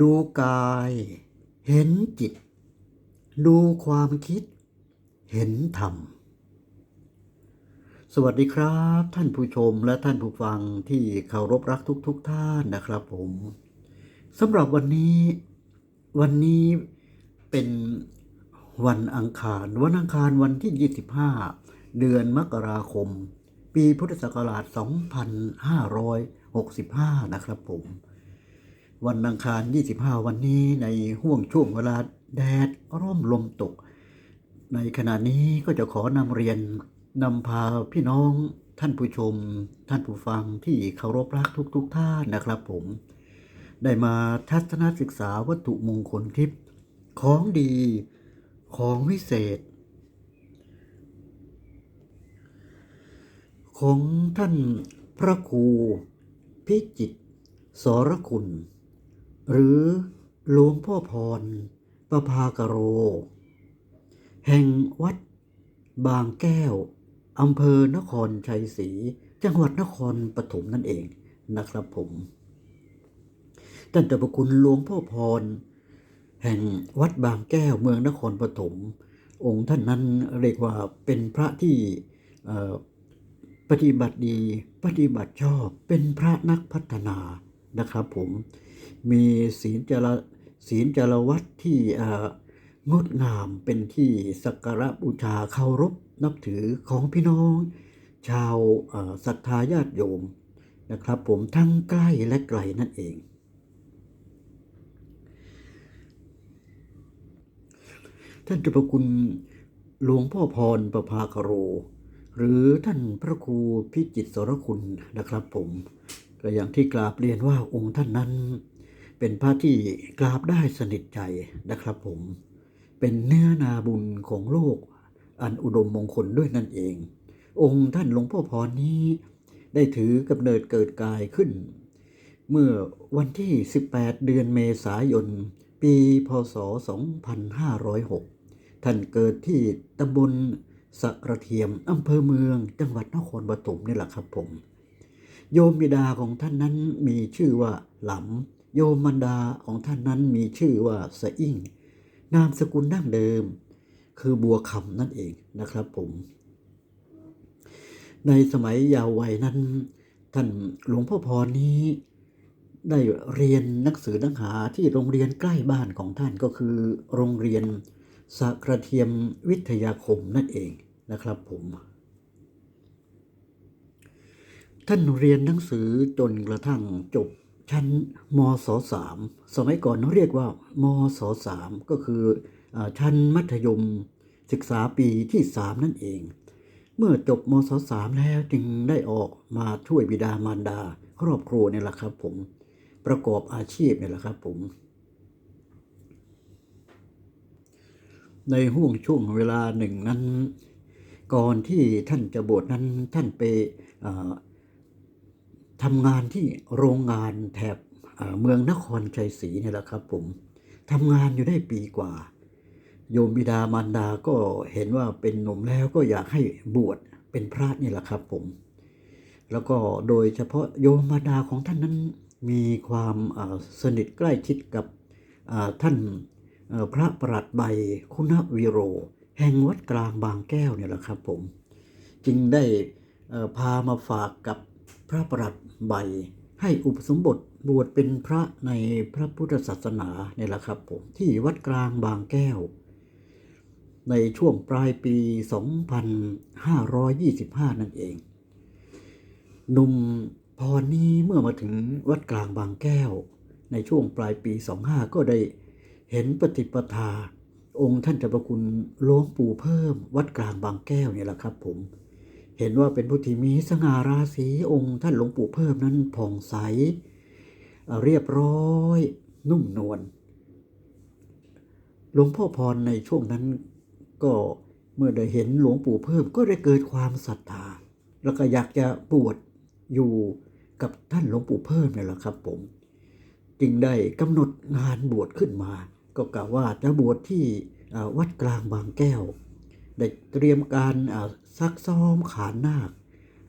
ดูกาย เห็นจิต ดูความคิด เห็นธรรม สวัสดีครับ ท่านผู้ชมและท่านผู้ฟังที่เคารพรักทุกๆทท่านนะครับผมสำหรับวันนี้ วันนี้เป็นวันอังคาร วันอังคารวันที่ 25 เดือนมกราคม ปีพุทธศักราช 2565 นะครับผม วันอังคาร 25 วันนี้ในห่วงช่วงเวลาแดดร่มลมตก ในขณะนี้ก็จะขอนำเรียนนำพาพี่น้องท่านผู้ชม ท่านผู้ฟังที่เคารพรักทุกๆทท่านนะครับผม ได้มาทัศนศึกษาวัตถุมงคลทิพย์ของดีของวิเศษ ของท่านพระครูพิจิตรสรคุณ หรือหลวงพ่อพรประภากโร แห่งวัดบางแก้วอำเภอนครชัยศรีจังหวัดนครปฐมนั่นเองนะครับผมท่านเจ้าประคุณหลวงพ่อพร แห่งวัดบางแก้วเมืองนครปฐมองค์ท่านนั้นเรียกว่าเป็นพระที่ปฏิบัติดี ปฏิบัติชอบเป็นพระนักพัฒนานะครับผม มีศีลจารศีลจารวัตที่งดงามเป็นที่สักการะบูชาเคารพนับถือของพี่น้อง ชาวศรัทธาญาติโยมนะครับ ผมทั้งใกล้และไกลนั่นเอง ท่านเจ้าพระคุณหลวงพ่อพรประภาคโร หรือท่านพระครูพิจิตรสรคุณนะครับผมก็อย่างที่กราบเรียนว่าองค์ท่านนั้น เป็นพระที่กราบได้สนิทใจนะครับผม เป็นเนื้อนาบุญของโลก อันอุดมมงคลด้วยนั่นเอง องค์ท่านหลวงพ่อพรนี้ ได้ถือกำเนิดเกิดกายขึ้น เมื่อวันที่ 18 เดือนเมษายน ปีพศ 2506 ท่านเกิดที่ตำบลสะกระเทียมอำเภอเมือง จังหวัดนครปฐมนี่แหละครับผม โยมบิดาของท่านนั้นมีชื่อว่าหลำ โยมมันดาของท่านนั้นมีชื่อว่าสะอิ่ง นามสกุลดั้งเดิม คือบัวคำนั่นเองนะครับผม ในสมัยยาววัยนั้น ท่านหลวงพ่อพรนี้ ได้เรียนหนังสือหนังหาที่โรงเรียนใกล้บ้านของท่านก็คือ โรงเรียนสะกระเทียมวิทยาคมนั่นเองนะครับผม ท่านเรียนหนังสือจนกระทั่งจบ ชั้นมศสามสมัยก่อนเขาเรียกว่ามศสามก็คืออชั้นมัธยมศึกษาปีที่สามนั่นเอง เมื่อจบมศสามแล้วจึงได้ออกมาช่วยบิดามารดา ครอบครัวเนี่ยแหละครับผมประกอบอาชีพเนี่ยแหละครับผมในห่วงช่วงเวลาหนึ่งนั้น ก่อนที่ท่านจะบวชนั้นท่านไปอ ทำงานที่โรงงานแถบเมืองนครชัยศรีเนี่ยแหละครับ ผมทำงานอยู่ได้ปีกว่า โยมบิดามารดาก็เห็นว่าเป็นหนุ่มแล้วก็อยากให้บวชเป็นพระนี่แหละครับ ผม แล้วก็โดยเฉพาะโยมมารดาของท่านนั้นมีความสนิทใกล้ชิดกับท่านพระประหลัดใบคุณวิโร แห่งวัดกลางบางแก้วเนี่ยแหละครับ ผม จึงได้พามาฝากกับ พระประหลัดใบให้อุปสมบทบวชเป็นพระในพระพุทธศาสนาเนี่ยแหละครับผมที่วัดกลางบางแก้ว ในช่วงปลายปี 2525 นั่นเองหนุ่มพรนี้เมื่อมาถึงวัดกลางบางแก้ว ในช่วงปลายปี 25 ก็ได้เห็นปฏิปทา องค์ท่านเจ้าประคุณหลวงปู่เพิ่มวัดกลางบางแก้วเนี่ยแหละครับผม เห็นว่าเป็นผู้ที่มีสง่าราศีองค์ ท่านหลวงปู่เพิ่มนั้นผ่องใสเเรียบร้อย นุ่มนวลหลวงพ่อพรในช่วงนั้นก็เมื่อได้เห็นหลวงปู่เพิ่มก็ได้เกิดความศรัทธา แล้วก็อยากจะบวชอยู่กับท่านหลวงปู่เพิ่มนี่แหละครับผม จึงได้กำหนดงานบวชขึ้นมา ก็กล่าวว่าจะบวชที่วัดกลางบางแก้ว ได้เตรียมการซักซ้อมขานนาค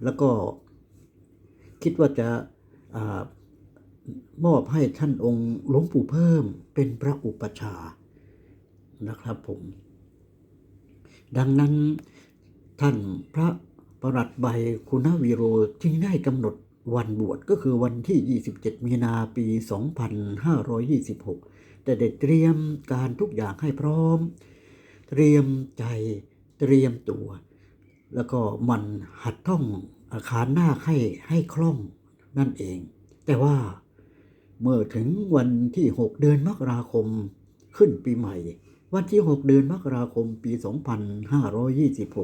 แล้วก็คิดว่าจะอมอบให้ท่านองค์หลวงปู่เพิ่มเป็นพระอุปชานะครับผม ดังนั้นท่านพระประหลัดใบคุณวีโรจึงได้กำหนดวันบวชก็คือวันที่ 27 มีนาปี 2526 แต่ได้เตรียมการทุกอย่างให้พร้อม เตรียมใจ เตรียมตัว แล้วก็มันหัดท่องอาคารหน้าให้ให้คล่องนั่นเอง แต่ว่าเมื่อถึงวันที่6เดือนมกราคมขึ้นปีใหม่ วันที่6เดือนมกราคมปี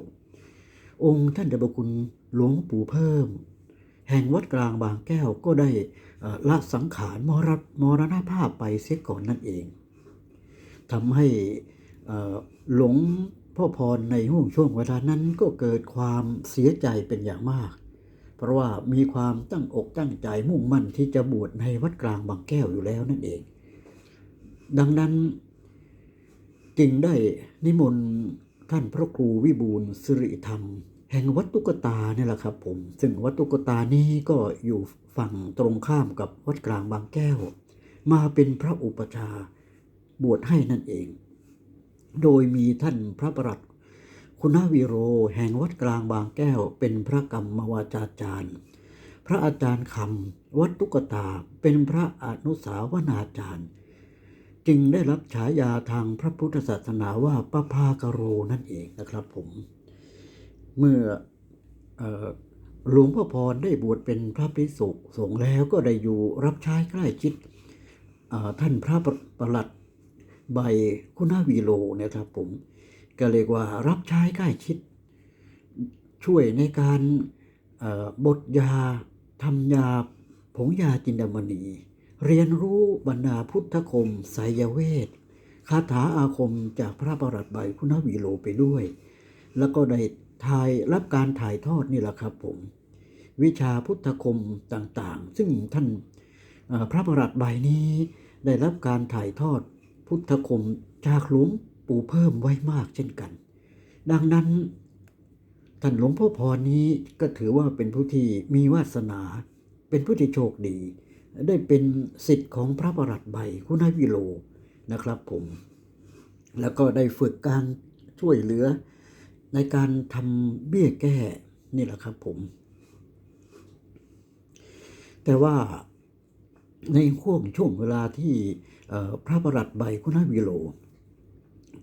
2526 องค์ท่านเดชคุณหลวงปู่เพิ่ม แห่งวัดกลางบางแก้วก็ได้ละสังขารมรณมรณภาพไปเสียก่อนนั่นเองทำให้หลง พ่อพรในห่วงช่วงเวลานั้นก็เกิดความเสียใจเป็นอย่างมาก เพราะว่ามีความตั้งอกตั้งใจมุ่งมั่นที่จะบวชในวัดกลางบางแก้วอยู่แล้วนั่นเอง ดังนั้นจึงได้นิมนต์ท่านพระครูวิบูลสิริธรรม แห่งวัดตุกตาเนี่ยแหละครับผม ซึ่งวัดตุกตานี้ก็อยู่ฝั่งตรงข้ามกับวัดกลางบางแก้ว มาเป็นพระอุปชาบวชให้นั่นเอง โดยมีท่านพระประหลัด คุณวีโรแห่งวัดกลางบางแก้วเป็นพระกรรมวาจาจารย์ พระอาจารย์คำวัดตุกตาเป็นพระอนุสาวนาจารย์ จึงได้รับฉายาทางพระพุทธศาสนาว่าปภากโรนั่นเองนะครับผม เมื่ออหลวงพ่อพรได้บวชเป็นพระภิกษุสงฆ์แล้วก็ได้อยู่รับใช้ใกล้ชิดท่านพระประหลัด ใบคุณาวีโลเนะครับผมก็เรียกว่ารับใช้ใกล้ชิด ช่วยในการบดยาทำยาผงยาจินดามณี เรียนรู้บรรดาพุทธคมไสยเวทคาถาอาคมจากพระประหลัดใบคุณวีโลไปด้วย แล้วก็ได้ถ่ายรับการถ่ายทอดนี่แหละครับผม วิชาพุทธคมต่างๆ ซึ่งท่านพระประหลัดใบนี้ได้รับการถ่ายทอด พุทธคมจากหลวงปู่เพิ่มไว้มากเช่นกัน ดังนั้นท่านหลวงพ่อพรนี้ก็ถือว่าเป็นผู้ที่มีวาสนา เป็นผู้ที่โชคดี ได้เป็นสิทธิ์ของพระประหลัดใบคุณวิโลนะครับผม แล้วก็ได้ฝึกการช่วยเหลือในการทำเบี้ยแก้นี่แหละครับผม แต่ว่าในห่วงช่วงเวลาที่ พระประหลัดใบคุณวิโล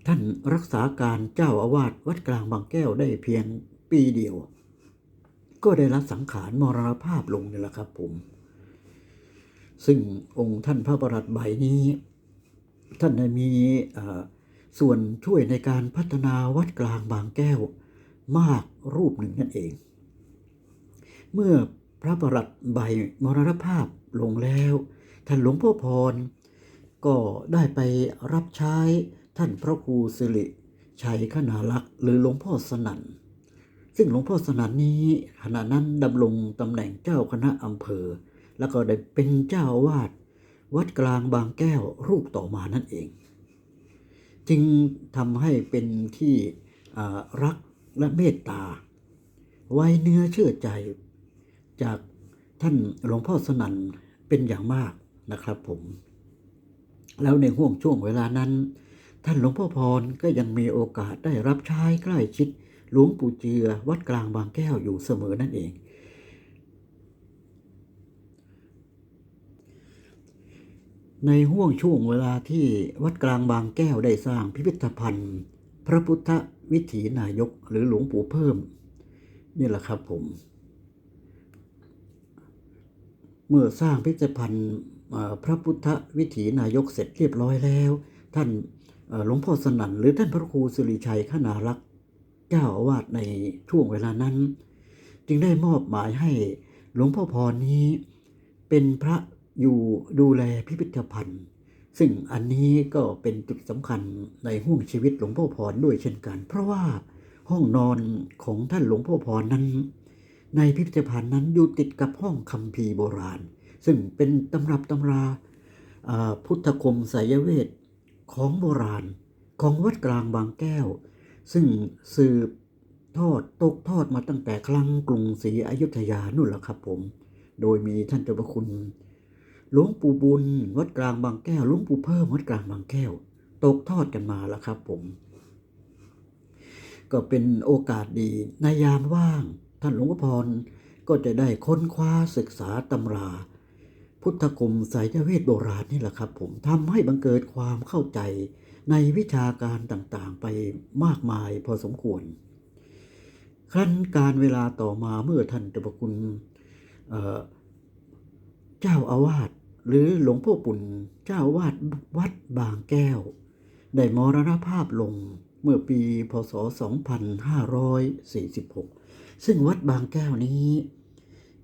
ท่านรักษาการเจ้าอาวาสวัดกลางบางแก้วได้เพียงปีเดียว ก็ได้รับสังขารมรณภาพลงนี่แหละครับผม ซึ่งองค์ท่านพระประหลัดใบนี้ ท่านได้มีส่วนช่วยในการพัฒนาวัดกลางบางแก้ว มากรูปหนึ่งนั่นเอง เมื่อพระประหลัดใบมรณภาพลงแล้ว ท่านหลวงพ่อพร ก็ได้ไปรับใช้ท่านพระครูสิริชัยขนาลักษ์หรือหลวงพ่อสนั่น ซึ่งหลวงพ่อสนั่นนี้ขณะนั้นดำรงตำแหน่งเจ้าคณะอำเภอ แล้วก็ได้เป็นเจ้าวาดวัดกลางบางแก้วรูปต่อมานั่นเอง จึงทำให้เป็นที่รักและเมตตา ไว้เนื้อเชื่อใจจากท่านหลวงพ่อสนั่นเป็นอย่างมากนะครับผม แล้วในห่วงช่วงเวลานั้น ท่านหลวงพ่อพรก็ยังมีโอกาสได้รับใช้ใกล้ชิด หลวงปู่เจือวัดกลางบางแก้วอยู่เสมอนั่นเอง ในห่วงช่วงเวลาที่วัดกลางบางแก้วได้สร้างพิพิธภัณฑ์ พระพุทธวิถีนายกหรือหลวงปู่เพิ่ม นี่แหละครับผม เมื่อสร้างพิพิธภัณฑ์ พระพุทธวิถีนายกเสร็จเรียบร้อยแล้ว ท่านหลวงพ่อสนั่นหรือท่านพระครูสิริชัยขนารักษ์เจ้าอาวาสในช่วงเวลานั้น จึงได้มอบหมายให้หลวงพ่อพรนี้เป็นพระอยู่ดูแลพิพิธภัณฑ์ ซึ่งอันนี้ก็เป็นจุดสำคัญในห่วงชีวิตหลวงพ่อพรด้วยเช่นกัน เพราะว่าห้องนอนของท่านหลวงพ่อพรนั้น ในพิพิธภัณฑ์นั้นอยู่ติดกับห้องคัมภีร์โบราณ ซึ่งเป็นตำรับตำราพุทธคมไสยเวทของโบราณของวัดกลางบางแก้ว ซึ่งสืบทอดตกทอดมาตั้งแต่ครั้งกรุงศรีอยุธยานู่นแหละครับผม โดยมีท่านเจ้าพระคุณหลวงปู่บุญ วัดกลางบางแก้วหลวงปู่เพิ่มวัดกลางบางแก้ว ตกทอดกันมาแล้วครับผม ก็เป็นโอกาสดีในยามว่าง ท่านหลวงพ่อพรก็จะได้ค้นคว้าศึกษาตำรา พุทธกรมสายเวทโบราณนี่แหละครับ ผมทำให้บังเกิดความเข้าใจในวิชาการต่างๆ ไปมากมายพอสมควร ครั้นการเวลาต่อมาเมื่อท่านเจ้าพระคุณเเจ้าอาวาสหรือหลวงพ่อปุ่นเจ้าอาวาสวัดบางแก้ว ได้มรณภาพลงเมื่อปีพศ 2546 ซึ่งวัดบางแก้วนี้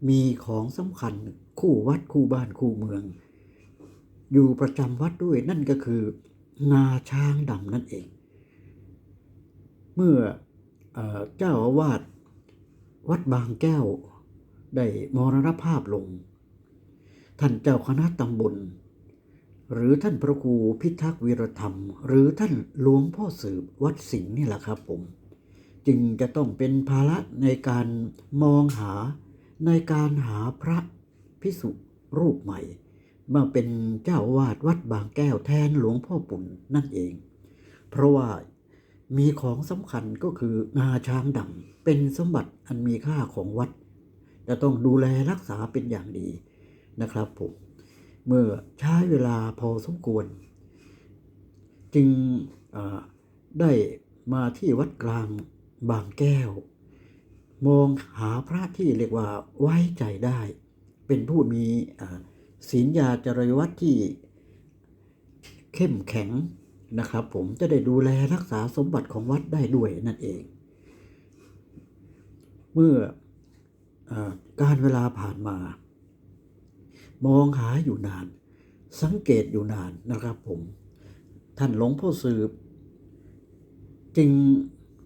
มีของสำคัญ คู่วัดคู่บ้านคู่เมือง อยู่ประจำวัดด้วยนั่นก็คือ นาช้างดำนั่นเอง เมื่อเออเจ้าอาวาสวัดบางแก้ว ได้มรณภาพลง ท่านเจ้าคณะตำบล หรือท่านพระครูพิทักษ์วีรธรรม หรือท่านหลวงพ่อสืบวัดสิงห์นี่แหละครับผม จึงจะต้องเป็นภาระในการมองหาในการหาพระ พิสุรูปใหม่ มาเป็นเจ้าวาดวัดบางแก้วแทนหลวงพ่อปุ่นนั่นเอง เพราะว่ามีของสำคัญก็คืองาช้างดำเป็นสมบัติอันมีค่าของวัด จะต้องดูแลรักษาเป็นอย่างดีนะครับผมเมื่อใช้เวลาพอสมควร จึงได้มาที่วัดกลางบางแก้ว มองหาพระที่เรียกว่าไว้ใจได้ เป็นผู้มีศีลยาจริยวัตรที่เข้มแข็งนะครับ ผมจะได้ดูแลรักษาสมบัติของวัดได้ด้วยนั่นเอง เมื่อเออการเวลาผ่านมา มองหาอยู่นาน สังเกตอยู่นานนะครับผม ท่านหลวงพ่อสืบ จึง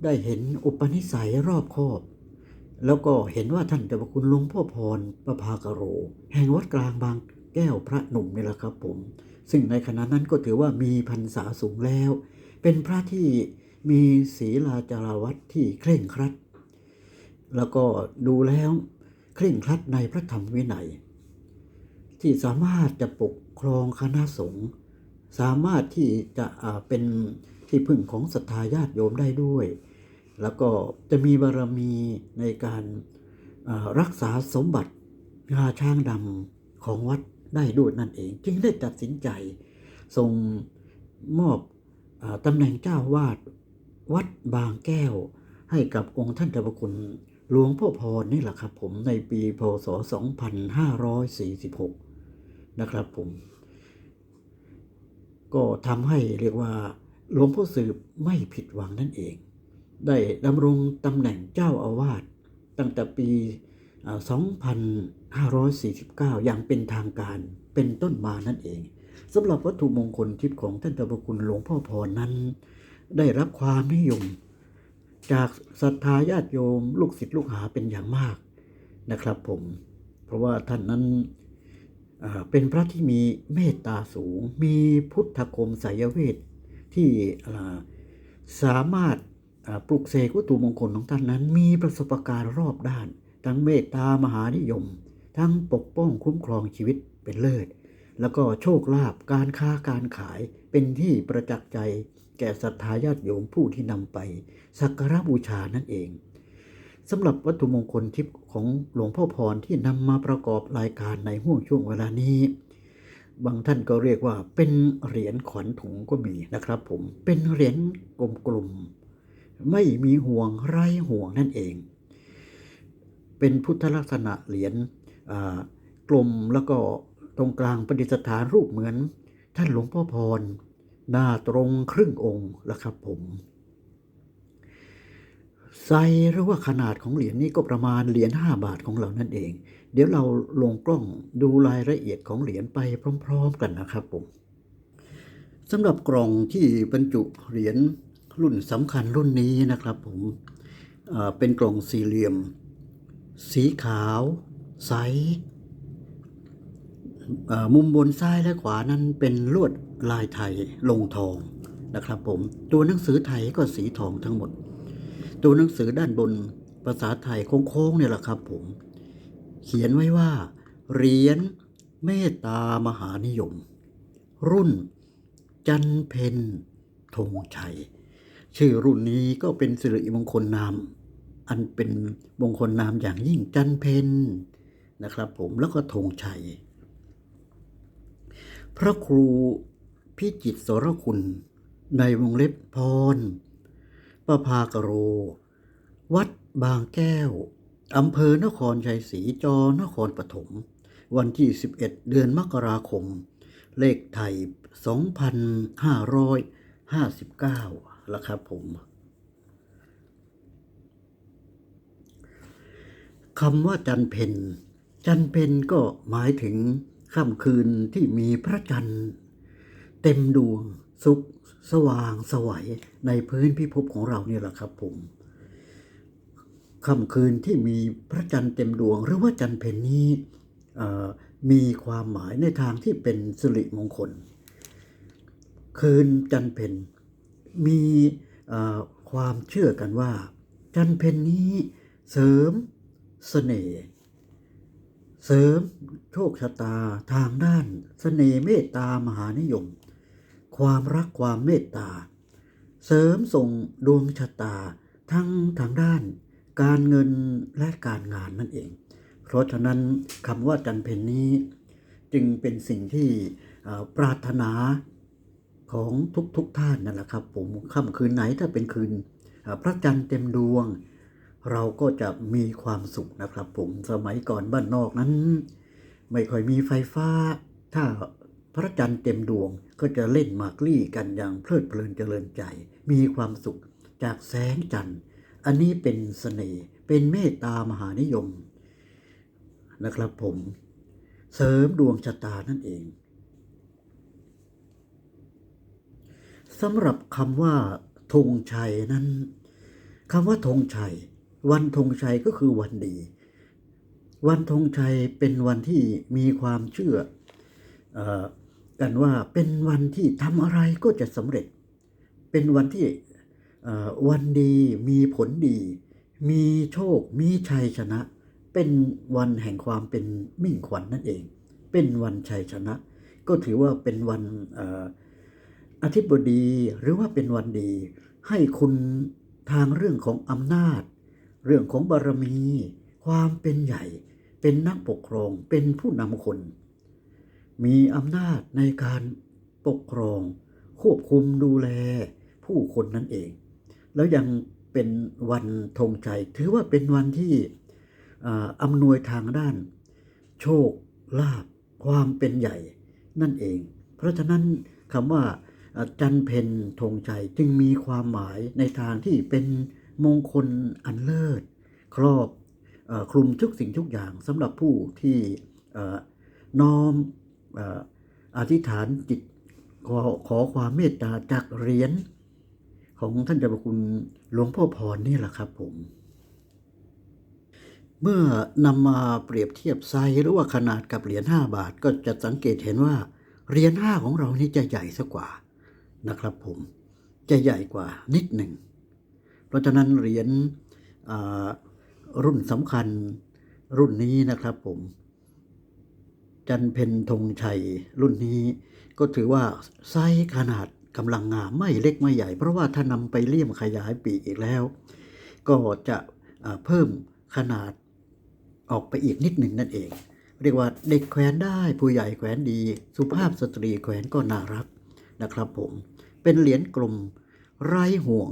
ได้เห็นอุปนิสัยรอบคอบ แล้วก็เห็นว่าท่านเจ้าพระคุณหลวงพ่อพรประภากโร แห่งวัดกลางบางแก้วพระหนุ่มนี่แหละครับผม ซึ่งในขณะนั้นก็ถือว่ามีพรรษาสูงแล้ว เป็นพระที่มีศีลาจารวัตที่เคร่งครัด แล้วก็ดูแล้วเคร่งครัดในพระธรรมวินัย ที่สามารถจะปกครองคณะสงฆ์สามารถที่จะเป็นที่พึ่งของศรัทธาญาติโยมได้ด้วย แล้วก็จะมีบารมีในการรักษาสมบัติงาช้างดำของวัดได้ด้วยนั่นเอง จึงได้ตัดสินใจส่งมอบอตำแหน่งเจ้าวาดวัดบางแก้ว ให้กับองค์ท่านเจ้าพระคุณหลวงพ่อพรนี่แหละครับผมในปีพศ 2546 นะครับผม ก็ทำให้เรียกว่าหลวงพ่อสืบไม่ผิดหวังนั่นเอง ได้ดำรงตำแหน่งเจ้าอาวาสตั้งแต่ปี 2549 อย่างเป็นทางการเป็นต้นมานั่นเองสำหรับวัตถุมงคลทิพย์ของท่านเจ้าพระคุณหลวงพ่อพรนั้น ได้รับความนิยม จากศรัทธาญาติโยมลูกศิษย์ลูกหาเป็นอย่างมากนะครับผม เพราะว่าท่านนั้นเป็นพระที่มีเมตตาสูง มีพุทธคมสายเวทที่สามารถ ปลุกเสกวัตถุมงคลของท่านนั้น มีประสบการณ์รอบด้าน ทั้งเมตตามหานิยม ทั้งปกป้องคุ้มครองชีวิตเป็นเลิศ แล้วก็โชคลาภการค้าการขายเป็นที่ประจักษ์ใจ แก่ศรัทธาญาติโยมผู้ที่นำไป สักการะบูชานั่นเองสำหรับวัตถุมงคลทิพย์ของหลวงพ่อพรที่นำมาประกอบรายการในห่วงช่วงเวลานี้ บางท่านก็เรียกว่าเป็นเหรียญขวัญถุงก็มีนะครับผมเป็นเหรียญกลมๆ ไม่มีห่วงไร้ห่วงนั่นเอง เป็นพุทธลักษณะเหรียญกลมแล้วก็ตรงกลางประดิษฐานรูปเหมือน ท่านหลวงพ่อพร หน้าตรงครึ่งองค์ละครับผมไซหรือว่าขนาดของเหรียญนี้ก็ประมาณเหรียญ5บาทของเรานั่นเอง เดี๋ยวเราลงกล้องดูรายละเอียดของเหรียญไปพร้อม ๆ กันนะครับผมสำหรับกล่องที่บรรจุเหรียญ รุ่นสำคัญรุ่นนี้นะครับผมเป็นกล่องสี่เหลี่ยม สีขาว ใส มุมบนซ้ายและขวานั้นเป็นลวดลายไทยลงทองนะครับผมตัวหนังสือไทยก็สีทองทั้งหมด ตัวหนังสือด้านบนภาษาไทยโค้งๆเนี่ยแหละครับผม เขียนไว้ว่าเหรียญเมตตามหานิยม รุ่น จันเพนธงชัย ชื่อรุ่นนี้ก็เป็นสิริมงคลนาม อันเป็นมงคลนามอย่างยิ่งจันเพนนะครับ ผมแล้วก็ธงชัย พระครูพิจิตสรคุณ ในวงเล็บพรประภากโร วัดบางแก้วอำเภอนครชัยศรีจอนครปฐมวันที่ 11 เดือนมกราคม เลขไทย 2559 แล้วครับผมคำว่าจันเพนจันเพนก็หมายถึงค่ำคืนที่มีพระจันทร์ เต็มดวงสุขสว่างสวัยในพื้นพิภพของเราเนี่ยแหละครับผมค่ำคืนที่มีพระจันทร์เต็มดวง หรือว่าจันเพนนี้มีความหมายในทางที่เป็นสิริมงคล คืนจันเพน มีความเชื่อกันว่า จันเพนนี้เสริมเสน่ห์เสริมโชคชะตาทางด้านเสน่ห์เมตตามหานิยม ความรักความเมตตา เสริมส่งดวงชะตาทั้งทางด้าน การเงินและการงานนั่นเอง เพราะฉะนั้นคำว่าจันเพนนี้จึงเป็นสิ่งที่ปรารถนา ของทุกๆทท่านนั่นแหละครับ ผมค่ำคืนไหนถ้าเป็นคืนพระจันทร์เต็มดวง เราก็จะมีความสุขนะครับ ผมสมัยก่อนบ้านนอกนั้น ไม่ค่อยมีไฟฟ้า ถ้าพระจันทร์เต็มดวงก็จะเล่นหมากลี่กันอย่างเพลิดเพลินเจริญใจ มีความสุขจากแสงจันทร์ อันนี้เป็นเสน่ห์เป็นเมตตามหานิยมนะครับผมเสริมดวงชะตานั่นเอง สำหรับคำว่าธงชัยนั้นคำว่าธงชัย วันธงชัยก็คือวันดี วันธงชัยเป็นวันที่มีความเชื่ออกันว่าเป็นวันที่ทำอะไรก็จะสำเร็จ เป็นวันที่วันดีมีผลดี มีโชค มีชัยชนะ เป็นวันแห่งความเป็นมิ่งขวัญนนั่นเอง เป็นวันชัยชนะ ก็ถือว่าเป็นวัน อ่ออาทิตย์บดีหรือว่าเป็นวันดี ให้คุณทางเรื่องของอำนาจ เรื่องของบารมี ความเป็นใหญ่ เป็นนักปกครองเป็นผู้นำคน มีอำนาจในการปกครอง ควบคุมดูแล ผู้คนนั่นเอง แล้วยังเป็นวันธงชัยถือว่าเป็นวันที่อ่าอำนวยทางด้าน โชคลาภความเป็นใหญ่นั่นเอง เพราะฉะนั้นคำว่า จันเพนธงชัยจึงมีความหมายในทางที่เป็นมงคลอันเลิศ ครอบอคลุมทุกสิ่งทุกอย่างสำหรับผู้ที่น้อมออธิษฐานจิตขอขอความเมตตาจากเหรียญของท่านเจ้าพระคุณหลวงพ่อพรนี่แหละครับผม เมื่อนำมาเปรียบเทียบไซส์หรือว่าขนาดกับเหรียญ5บาทก็จะสังเกตเห็นว่าเหรียญ5ของเรานี่จะใหญ่สักกว่า นะครับผมจะใหญ่กว่านิดหนึ่ง เพราะฉะนั้นเหรียญรุ่นสำคัญรุ่นนี้นะครับผม จันเพนธงชัยรุ่นนี้ก็ถือว่าไซส์ขนาดกำลังงามไม่เล็กไม่ใหญ่ เพราะว่าถ้านำไปเลี่ยมขยายปีกอีกแล้ว ก็จะเพิ่มขนาดออกไปอีกนิดหนึ่งนั่นเอง เรียกว่าเด็กแขวนได้ผู้ใหญ่แขวนดี สุภาพสตรีแขวนก็น่ารักนะครับผม เป็นเหรียญกลมไร้ห่วง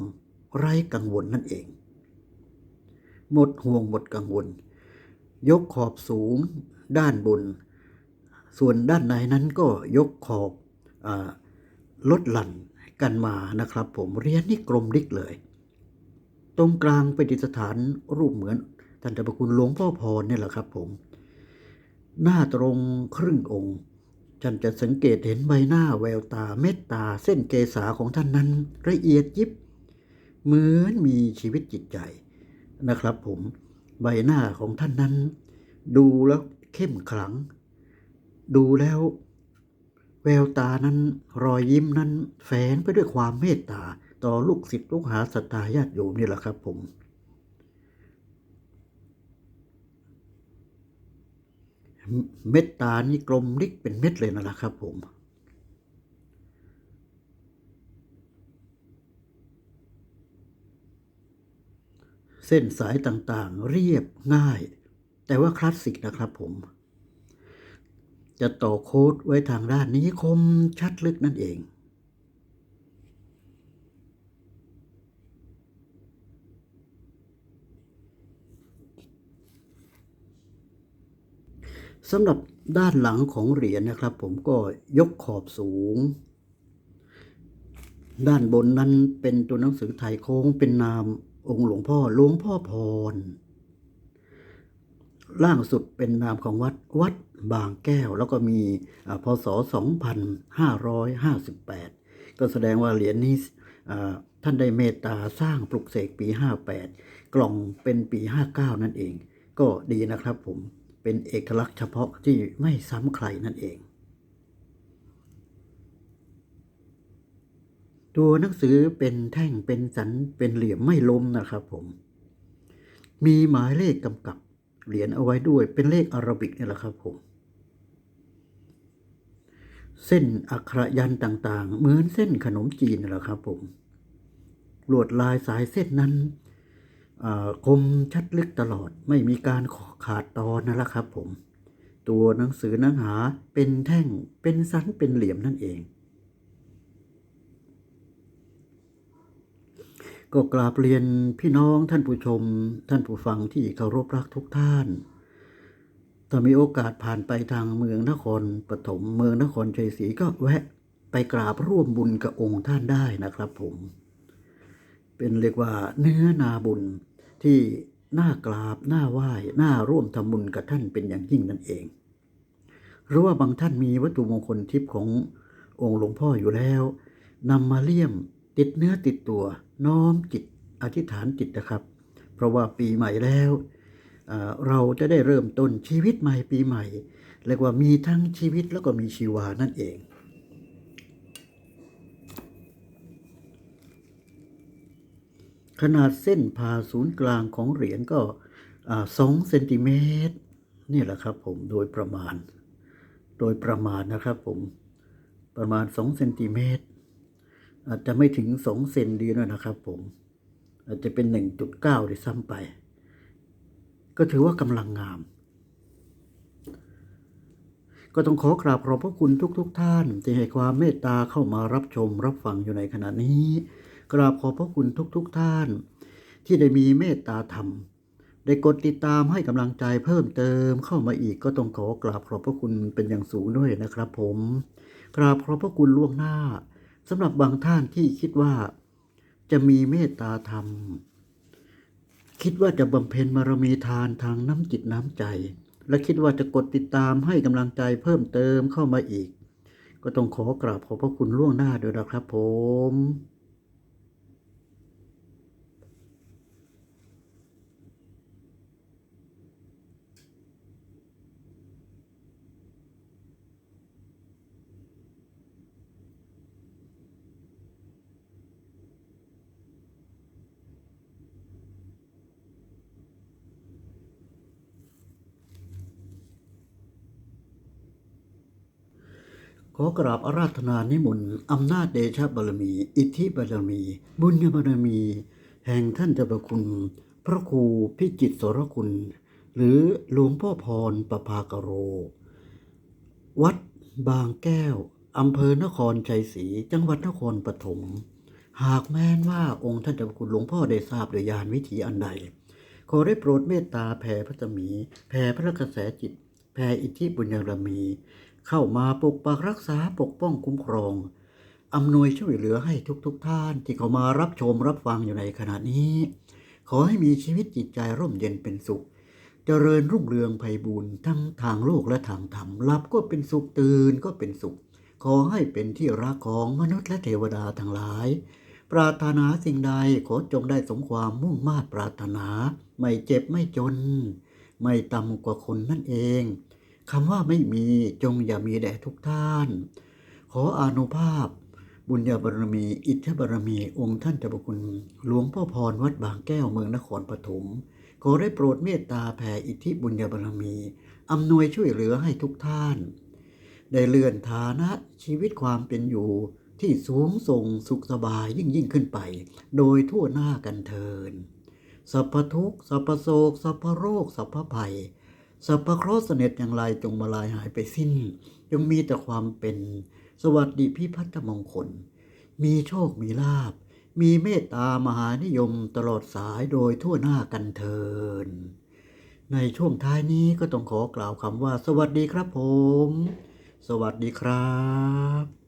ไร้กังวลนั่นเอง หมดห่วงหมดกังวล ยกขอบสูงด้านบน ส่วนด้านในนั้นก็ยกขอบอลดหลั่นกันมานะครับ ผมเหรียญนี่กลมดิกเลย ตรงกลางเป็นดิษฐานรูปเหมือนท่านเจ้าพระคุณหลวงพ่อพรเนี่ยแหละครับผม หน้าตรงครึ่งองค์ ท่านจะสังเกตเห็นใบหน้าแววตาเม็ดตาเส้นเกษาของท่านนั้นละเอียดยิบ เหมือนมีชีวิตจิตใจนะครับผมใบหน้าของท่านนั้น ดูแล้วเข้มขลัง ดูแล้ว แววตานั้นรอยยิ้มนั้นแฝงไปด้วยความเมตตา ต่อลูกศิษย์ลูกหาศรัทธาญาติโยมนี่แหละครับผม เม็ดตานี่กลมลิกเป็นเม็ดเลยนะครับผม เส้นสายต่างๆเรียบง่าย แต่ว่าคลาสสิกนะครับผม จะต่อโค้ดไว้ทางด้านนี้คมชัดลึกนั่นเอง สำหรับด้านหลังของเหรียญนะครับ ผมก็ยกขอบสูง ด้านบนนั้นเป็นตัวหนังสือไทยโค้งเป็นนามองค์หลวงพ่อหลวงพ่อพร ล่างสุดเป็นนามของวัดวัดบางแก้ว แล้วก็มีอ่าพศ 2558 ก็แสดงว่าเหรียญนี้ท่านได้เมตตาสร้างปลุกเสกปี 58 กล่องเป็นปี 59 นั่นเอง ก็ดีนะครับผม เป็นเอกลักษณ์เฉพาะที่ไม่ซ้ำใครนั่นเอง ตัวหนังสือเป็นแท่งเป็นสันเป็นเหลี่ยมไม่ล้มนะครับผม มีหมายเลขกำกับเหรียญเอาไว้ด้วยเป็นเลขอารบิกนี่แหละครับผม เส้นอักขระยันต่างๆ เหมือนเส้นขนมจีนนี่แหละครับผมลวดลายสายเส้นนั้น คมชัดลึกตลอดไม่มีการขอขาดตอนนั่นแหละครับ ผม ตัวหนังสือหนังหาเป็นแท่งเป็นสันเป็นเหลี่ยมนั่นเอง ก็กราบเรียนพี่น้องท่านผู้ชม ท่านผู้ฟังที่เคารพรักทุกท่านถ้ามีโอกาสผ่านไปทางเมืองนครปฐมเมืองนครชัยศรีก็แวะไปกราบร่วมบุญกับองค์ท่านได้นะครับผม เป็นเรียกว่าเนื้อนาบุญ ที่น่ากราบน่าไหว้น่าร่วมทำบุญกับท่านเป็นอย่างยิ่งนั่นเอง หรือว่าบางท่านมีวัตถุมงคลทิพย์ขององค์หลวงพ่ออยู่แล้วนำมาเลี่ยมติดเนื้อติดตัว น้อมจิตอธิษฐานจิตนะครับ เพราะว่าปีใหม่แล้วเอ่อเราจะได้เริ่มต้นชีวิตใหม่ปีใหม่เรียกว่ามีทั้งชีวิตแล้วก็มีชีวานั่นเอง ขนาดเส้นผ่าศูนย์กลางของเหรียญก็สองเซนติเมตรนี่แหละครับผมโดยประมาณ โดยประมาณนะครับผมประมาณ2เซนติเมตรอาจจะไม่ถึง2เซนดีด้วยนะครับผมอาจจะเป็น1.9ด้วยซ้ำไป ก็ถือว่ากำลังงาม ก็ต้องขอกราบขอบพระคุณทุกๆทท่าน ที่ให้ความเมตตาเข้ามารับชมรับฟังอยู่ในขณะนี้ กราบขอบพระคุณทุกๆทท่าน ที่ได้มีเมตตาธรรม ได้กดติดตามให้กำลังใจเพิ่มเติมเข้ามาอีกก็ต้องขอกราบขอบพระคุณเป็นอย่างสูงด้วยนะครับผม กราบขอบพระคุณล่วงหน้าสำหรับบางท่านที่คิดว่า จะมีเมตตาธรรม คิดว่าจะบำเพ็ญบารมีทานทางน้ำจิตน้ำใจ และคิดว่าจะกดติดตามให้กำลังใจเพิ่มเติมเข้ามาอีก ก็ต้องขอกราบขอบพระคุณล่วงหน้าด้วยนะครับผม ขอกราบอาราธนานิมนต์อำนาจเดชะบารมี อิทธิบารมี บุญญบารมี แห่งท่านเจ้าประคุณ พระครูพิจิตรสรคุณ หรือหลวงพ่อพรประภากโร วัดบางแก้วอำเภอนครชัยศรีจังหวัดนครปฐมหากแม้นว่าองค์ท่านเจ้าคุณหลวงพ่อได้ทราบโดยยานวิถีอันใด ขอได้โปรดเมตตาแผ่พระตมี แผ่พระกระแสจิต แผ่อิทธิบุญญบารมี เข้ามาปกปักรักษาปกป้องคุ้มครองอำนวยช่วยเหลือให้ทุกๆทท่านที่เขามารับชมรับฟังอยู่ในขณะนี้ ขอให้มีชีวิตจิตใจร่มเย็นเป็นสุข เจริญรุ่งเรืองไพบูรณ์ทั้งทางโลกและทางธรรมหลับก็เป็นสุขตื่นก็เป็นสุข ขอให้เป็นที่รักของมนุษย์และเทวดาทั้งหลาย ปรารถนาสิ่งใดขอจงได้สมความมุ่งมา่ปรารถนา ไม่เจ็บไม่จน ไม่ต่ำกว่าคนนั่นเอง คำว่าไม่มีจงอย่ามีแด่ทุกท่าน ขออนุภาพ บุญญาบารมี อิทธิบารมี องค์ท่านเจ้าคุณ หลวงพ่อพรวัดบางแก้วเมืองนครปฐมขอได้โปรดเมตตาแผ่อิทธิบุญญาบารมีอำนวยช่วยเหลือให้ทุกท่าน ได้เลื่อนฐานะชีวิตความเป็นอยู่ที่สูงส่งสุขสบายยิ่งยิ่งขึ้นไป โดยทั่วหน้ากันเทินสัพพทุกข์สัพพโศกสัพพโรคสัพพภัย สัพพเคราะห์เสน็จอย่างไรจงมาลายหายไปสิ้นจงมีแต่ความเป็นสวัสดิพิพัฒนมงคล มีโชคมีลาบ มีเมตตามหานิยมตลอดสายโดยทั่วหน้ากันเทิน ในช่วงท้ายนี้ก็ต้องขอกล่าวคำว่า สวัสดีครับผม สวัสดีครับ